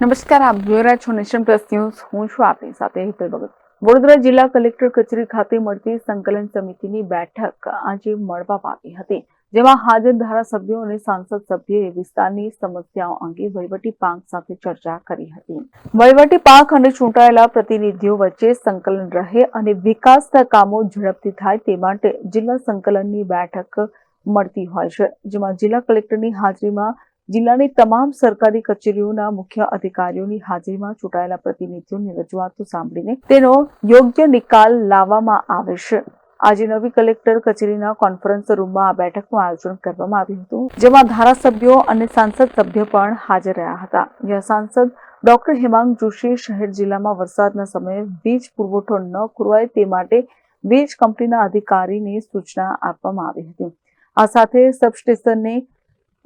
નમસ્કાર, આપ જોઈ રહ્યા છો નેશન પ્લસ ન્યૂઝ. હું છું આપની સાથે હિતલ ભગત. વડોદરા જિલ્લા કલેક્ટર કચેરી ખાતે મળતી સંકલન સમિતિની બેઠક આજે મળવામાં આવી હતી, જેમાં હાજર ધારાસભ્યો અને સાંસદ સભ્યોએ વિસ્તારની સમસ્યાઓ અંગે વહીવટી પાંખ સાથે ચર્ચા કરી હતી. વહીવટી પાંખ અને ચૂંટાયેલા પ્રતિનિધિઓ વચ્ચે સંકલન રહે અને વિકાસના કામો ઝડપથી થાય તે માટે જિલ્લા સંકલનની બેઠક મળતી હોય છે, જેમાં જિલ્લા કલેક્ટરની હાજરીમાં જિલ્લાની તમામ સરકારી કચેરીઓના મુખ્ય અધિકારીઓની હાજરીમાં ચૂંટાયેલા પ્રતિનિધિઓની રજૂઆતો સાંભળીને તેનો યોગ્ય નિકાલ લાવવામાં આવે છે. આજે નવી કલેક્ટર કચેરીના કોન્ફરન્સ રૂમમાં આ બેઠકનું આયોજન કરવામાં આવ્યું હતું, જેમાં ધારાસભ્યો અને સાંસદ સભ્ય પણ હાજર રહ્યા હતા. જ્યાં સાંસદ ડોક્ટર હેમાંગ જોશી શહેર જિલ્લામાં વરસાદના સમયે વીજ પુરવઠો ન ખોરવાય તે માટે વીજ કંપનીના અધિકારીને સૂચના આપવામાં આવી હતી. આ સાથે સબસ્ટેશનને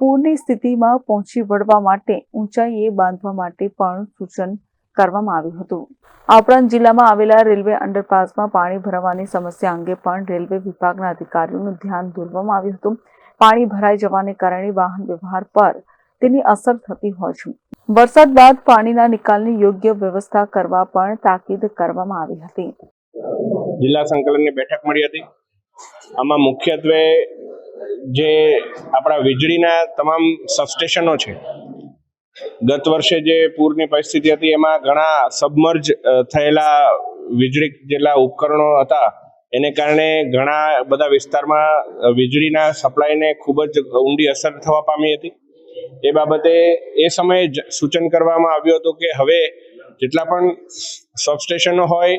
પૂરની સ્થિતિમાં પહોંચી વળવા માટે ઊંચાઈએ બાંધવા માટે પણ સૂચન કરવામાં આવ્યું હતું. આ ઉપરાંત જિલ્લામાં આવેલા રેલવે અંડરપાસમાં પાણી ભરાવાની સમસ્યા અંગે પણ રેલવે વિભાગના અધિકારીઓનું ધ્યાન દોરવામાં આવ્યું હતું. પાણી ભરાઈ જવાને કારણે વાહન વ્યવહાર પર તેની અસર થતી હોય છે. વરસાદ બાદ પાણીના નિકાલની યોગ્ય વ્યવસ્થા કરવા પણ તાકીદ કરવામાં આવી હતી. જિલ્લા સંકલનની બેઠક મળી હતી. આમાં મુખ્યત્વે જે આપણા વીજળીના તમામ સબસ્ટેશનો છે, ગત વર્ષે જે પૂરની પરિસ્થિતિ હતી, એમાં ઘણા સબમર્જ થયેલા વીજળી જેટલા ઉપકરણો હતા, એને કારણે ઘણા બધા વિસ્તારમાં વીજળીના સપ્લાયને ખૂબ જ ઊંડી અસર થવા પામી હતી. એ બાબતે એ સમયે સૂચન કરવામાં આવ્યું હતું કે હવે જેટલા પણ સબસ્ટેશનો હોય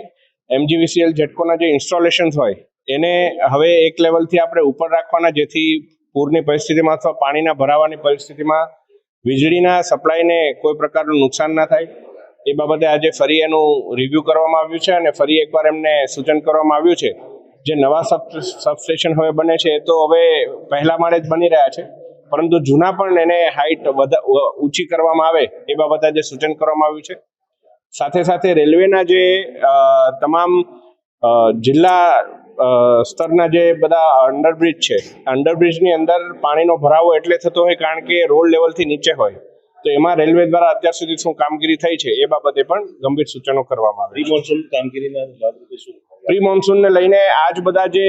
એમજીવીસીએલ જેટકોના જે ઇન્સ્ટોલેશન્સ હોય એને હવે એક લેવલથી આપણે ઉપર રાખવાના, જેથી પૂરની પરિસ્થિતિમાં અથવા પાણીના ભરાવાની પરિસ્થિતિમાં વીજળીના સપ્લાયને કોઈ પ્રકારનું નુકસાન ના થાય. એ બાબતે આજે ફરી એનું રિવ્યૂ કરવામાં આવ્યું છે અને ફરી એકવાર એમને સૂચન કરવામાં આવ્યું છે. જે નવા સબ સબસ્ટેશન હવે બને છે એ તો હવે પહેલા માળે જ બની રહ્યા છે. પરંતુ જૂના પણ એને હાઈટ વધા ઊંચી કરવામાં આવે એ બાબતે આજે સૂચન કરવામાં આવ્યું છે. સાથે સાથે રેલવેના જે તમામ જિલ્લા સ્તરના જે બધા અંડરબ્રિજ છે અંડરબ્રિજની અંદર પાણીનો ભરાવો એટલે થતો હોય કારણ કે રોડ લેવલથી નીચે હોય. તો એમાં રેલવે દ્વારા અત્યાર સુધી શું કામગીરી થઈ છે એ બાબતે પણ ગંભીર સૂચનો કરવામાં આવે મોન્સૂન કામગીરીના પ્રી મોન્સૂનને લઈને આજ બધા જે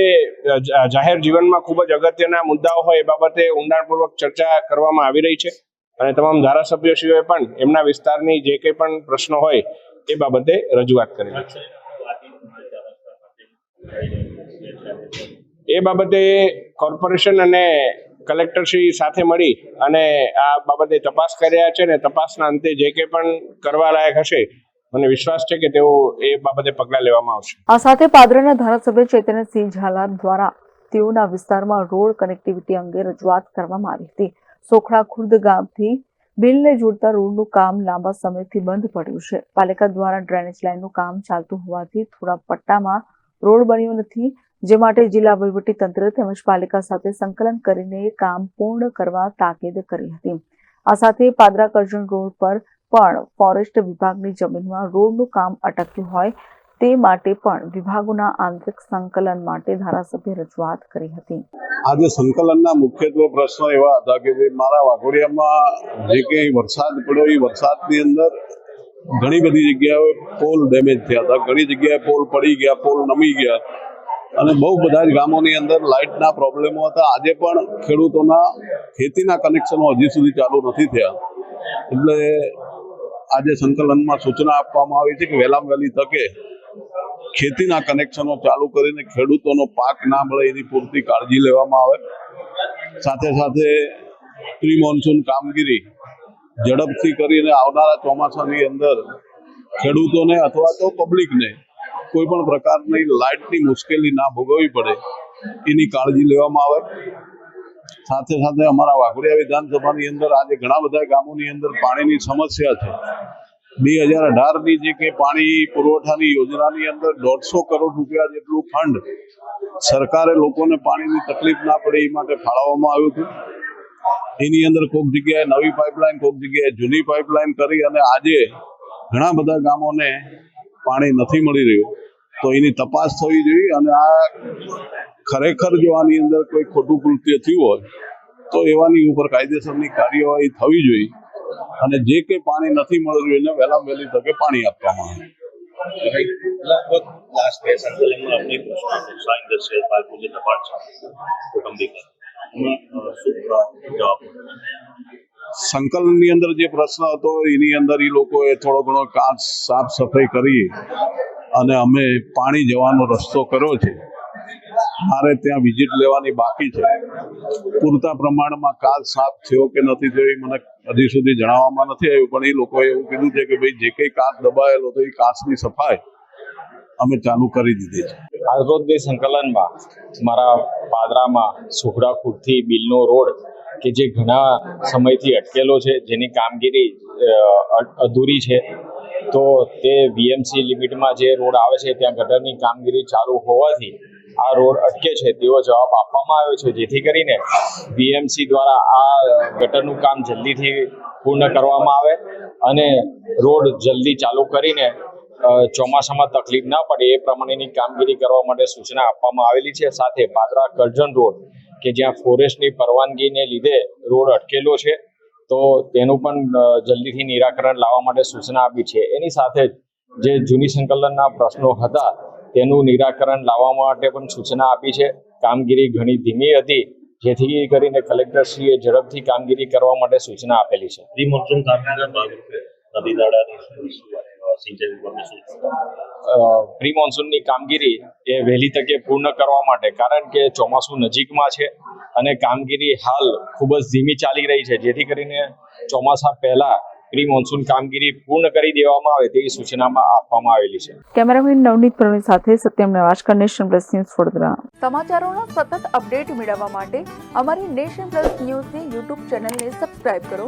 જાહેર જીવનમાં ખૂબ જ અગત્યના મુદ્દાઓ હોય એ બાબતે ઊંડાણપૂર્વક ચર્ચા કરવામાં આવી રહી છે. અને તમામ ધારાસભ્યશ્રીઓએ પણ એમના વિસ્તારની જે કંઈ પણ પ્રશ્નો હોય એ બાબતે રજૂઆત કરી. છે એ બાબતે કોર્પોરેશન અને કલેક્ટરશ્રી સાથે મળી અને આ બાબતે તપાસ કર્યા છે અને તપાસના અંતે જે કંઈ પણ કરવા લાયક હશે, મને વિશ્વાસ છે કે તેઓ એ બાબતે પગલાં લેવામાં આવશે. આ સાથે પાદરાના ધારાસભ્ય ચૈતન્યસિંહ ઝાલા દ્વારા તેઓના વિસ્તારમાં રોડ કનેક્ટિવિટી અંગે રજૂઆત કરવામાં આવી હતી. સોખડા ખુર્દ ગામથી બિલને જોડતા રોડનું કામ લાંબા સમયથી બંધ પડ્યું છે. પાલિકા દ્વારા ડ્રેનેજ લાઇનનું કામ ચાલતું હોવાથી થોડા પટ્ટામાં રોડ બન્યો નથી. જે માટે જિલ્લા વહીવટી તંત્ર તેમજ પાલિકા સાથે સંકલન કરીને કામ પૂર્ણ કરવા તાકીદ કરી હતી. આ સાથે પાદરા કરજણ રોડ પર પણ ફોરેસ્ટ વિભાગની જમીનમાં રોડનું કામ અટક્યું હોય તે માટે પણ વિભાગોના આંતરિક સંકલન માટે ધારાસભ્ય રજૂઆત કરી હતી. આજે સંકલનના મુખ્યત્વે પ્રશ્નો એવા હતા કે મારા વાઘોડિયામાં જે કંઈ વરસાદ પડ્યો, એ વરસાદની અંદર ઘણી બધી જગ્યાએ પોલ ડેમેજ થયા હતા. ઘણી જગ્યાએ પોલ પડી ગયા, પોલ નમી ગયા. અને બહુ બધા જ ગામોની અંદર લાઇટના પ્રોબ્લેમો હતા. આજે પણ ખેડૂતોના ખેતીના કનેક્શનો હજી સુધી ચાલુ નથી થયા. એટલે આજે સંકલનમાં સૂચના આપવામાં આવી છે કે વહેલામાં વહેલી તકે ખેતીના કનેક્શનો ચાલુ કરીને ખેડૂતોનો પાક ના મળે એની પૂરતી કાળજી લેવામાં આવે. સાથે સાથે પ્રી મોન્સૂન કામગીરી ઝડપથી કરીને આવનારા ચોમાસાની અંદર ખેડૂતોને અથવા તો પબ્લિકને કોઈ પણ પ્રકારની લાઇટની મુશ્કેલી ના ભોગવવી પડે એની કાળજી લેવામાં આવે. સાથે સાથે અમારા વાઘોડિયા વિધાનસભાની અંદર આજે ઘણા બધા ગામોની અંદર પાણીની સમસ્યા છે. બે હજાર અઢારની જે કે પાણી પુરવઠાની યોજનાની અંદર દોઢસો કરોડ રૂપિયા જેટલું ફંડ સરકારે લોકોને પાણીની તકલીફ ના પડે એ માટે ફાળવવામાં આવ્યું હતું. એની અંદર કોઈક જગ્યાએ નવી પાઇપલાઇન કોઈક જગ્યાએ જૂની પાઇપલાઇન કરી અને આજે ઘણા બધા ગામોને પાણી નથી મળી રહ્યું. તો એની તપાસ થવી જોઈએ અને આ ખરેખર જો આની અંદર કોઈ ખોટું કૃત્ય થયું હોય તો એવાની ઉપર કાયદેસરની કાર્યવાહી થવી જોઈએ. અને જે કંઈ પાણી નથી મળી રહ્યું એને વહેલામાં વહેલી તકે પાણી આપવામાં આવે. પ્રશ્ન સાઇન ઇન્ડસ્ટ્રીયલ પાર્ક જે દબાણ છે કુટુંબિકા એમાં અ, શું જવાબ સંકલનની અંદર જે પ્રશ્ન હતો, એની અંદર એ લોકોએ થોડો ઘણો કાચ સાફ સફાઈ કરી અને અમે પાણી જવાનો રસ્તો કર્યો છે. મારે ત્યાં વિઝિટ લેવાની બાકી છે. પૂરતા પ્રમાણમાં કાચ સાફ થયો કે નથી થયો એ મને હજી સુધી જણાવવામાં નથી આવ્યું, પણ એ લોકોએ એવું કીધું છે કે ભાઈ, જે કંઈ કાચ દબાયેલો હતો એ કાચની સફાઈ અમે ચાલુ કરી દીધી છે. આરોગ્ય સંકલનમાં, મારા પાદરામાં સુખડાખુરથી બિલનો રોડ, કે જે ઘણા સમયથી અટકેલો છે, જેની કામગીરી અધૂરી છે, તો તે વીએમસી લિમિટમાં જે રોડ આવે છે, ત્યાં ગટરની કામગીરી ચાલુ હોવાથી આ રોડ અટકે છે, તેવો જવાબ આપવામાં આવ્યો છે. જેથી કરીને વીએમસી દ્વારા આ ગટરનું કામ જલ્દીથી પૂર્ણ કરવામાં આવે અને રોડ જલ્દી ચાલુ કરીને ચોમાસામાં તકલીફ ના પડે એ પ્રમાણેની કામગીરી કરવા માટે સૂચના આપવામાં આવેલી છે. સાથે પાદરા કરજણ રોડ, કે જ્યાં ફોરેસ્ટની પરવાનગીને લીધે રોડ અટકેલો છે, તો તેનું પણ જલ્દીથી નિરાકરણ લાવવા માટે સૂચના આપી છે. એની સાથે જ જે જૂની સંકલનના પ્રશ્નો હતા, તેનું નિરાકરણ લાવવા માટે પણ સૂચના આપી છે. કામગીરી ઘણી ધીમી હતી, જેથી કરીને કલેક્ટરશ્રીએ ઝડપથી કામગીરી કરવા માટે સૂચના આપેલી છે. પ્રી મોન્સૂનની કામગીરી એ વહેલી તકે પૂર્ણ કરવા માટે કારણ કે ચોમાસું નજીકમાં છે અને કામગીરી હાલ ખૂબ જ ધીમી ચાલી રહી છે. જેથી કરીને ચોમાસા પહેલા પ્રી મોન્સૂન કામગીરી પૂર્ણ કરી દેવામાં આવે તેવી સૂચનામાં આપવામાં આવેલી છે. કેમેરામેન નવનીત પ્રવીણ સાથે સત્યમ નવાશકર નેશન પ્લસ ન્યૂઝ વડોદરા. સમાચારોના સતત અપડેટ મેળવવા માટે અમારી નેશન પ્લસ ન્યૂઝની યુટ્યુબ ચેનલને સબસ્ક્રાઇબ કરો.